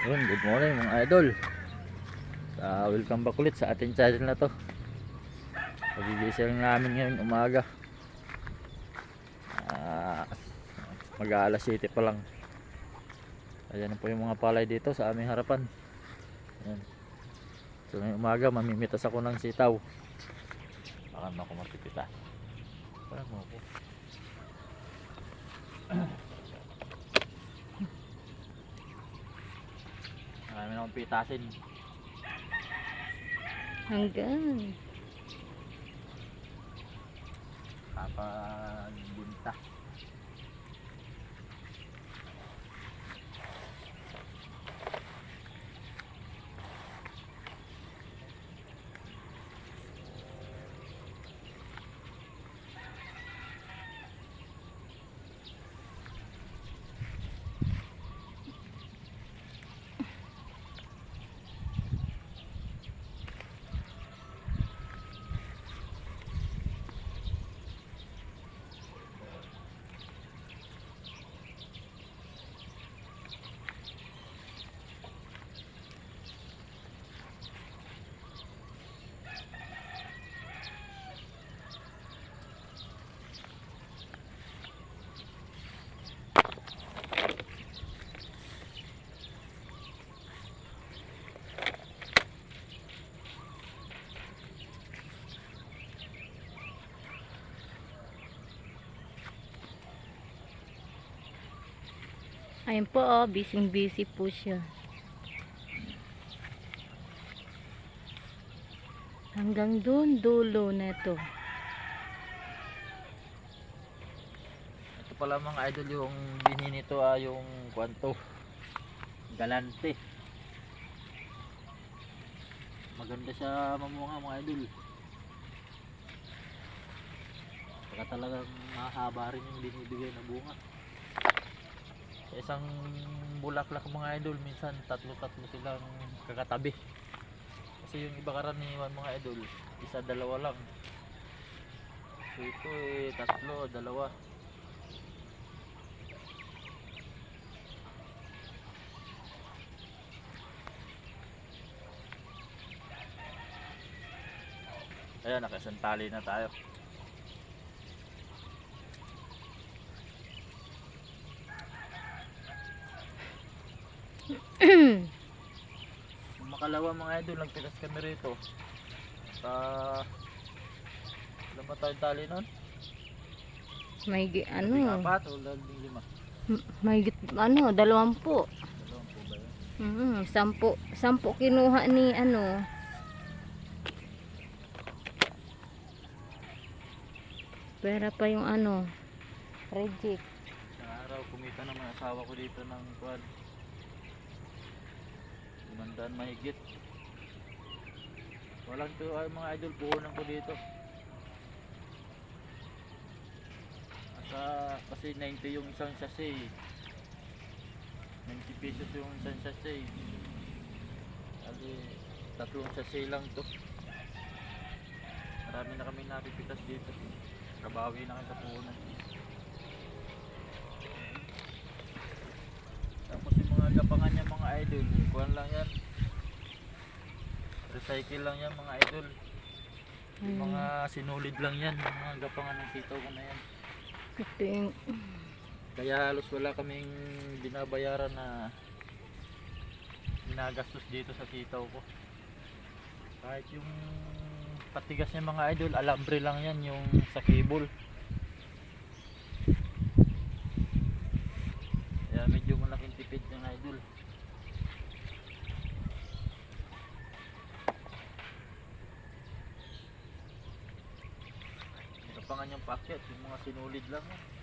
Yun, good morning mga idol. Uh, welcome back ulit sa ating channel na to. Pagigising namin ngayon umaga. Ah, mag alas 7 pa lang. Ayan po yung mga palay dito sa aming harapan. Ayan. So ngayong umaga mamimitas ako ng sitaw. Baka na ako mapipita. Parang mo ako. Akong pitasin. Hanggang. Kapag bunta. Ayun po oh, busy busy po siya. Hanggang doon dulo na ito. Ito pala mga idol yung bini nito ah, yung kwanto. Galante. Maganda siya mamunga mga idol. Saka talagang mahaba rin yung binibigay na bunga. Sa isang bulaklak mga idol, minsan tatlo-tatlo silang kakatabi. Kasi yung iba karaniwan mga idol, isa dalawa lang. So ito eh, tatlo, dalawa. Ayan, nakasantali na tayo. Makalawa mga idol, nagtigas kami rito. Sa... Ilan ba tayo tali nun? May gi- ano, Apat o labing lima? may git- ano, dalawampu. Ba yun? Mm, sampu, sampu kinuha ni ano. Pera pa yung ano, reject. Isang araw, kumita naman asawa ko dito ng kwan. Limandaan mahigit. Walang to ay mga idol, puhunan ko dito. Asa, kasi 90 yung isang sachet. 90 pesos yung isang sachet. Kasi tatlong sachet lang to. Marami na kami napipitas dito. Kabawi na kami sa puhunan. Tapos yung mga gapangan niya idol, kuhan lang yan. Recycle lang yan mga idol. Yung Mm. mga sinulid lang yan, yung mga gapangan ng sitaw ko na yan. Ito yung, Kaya halos wala kaming binabayaran na ginagastos dito sa sitaw ko. Kahit yung patigas niya mga idol, alambre lang yan yung sa cable. Kaya medyo malaking tipid ng idol. Ito pa nga yung packet, yung mga sinulid lang yan.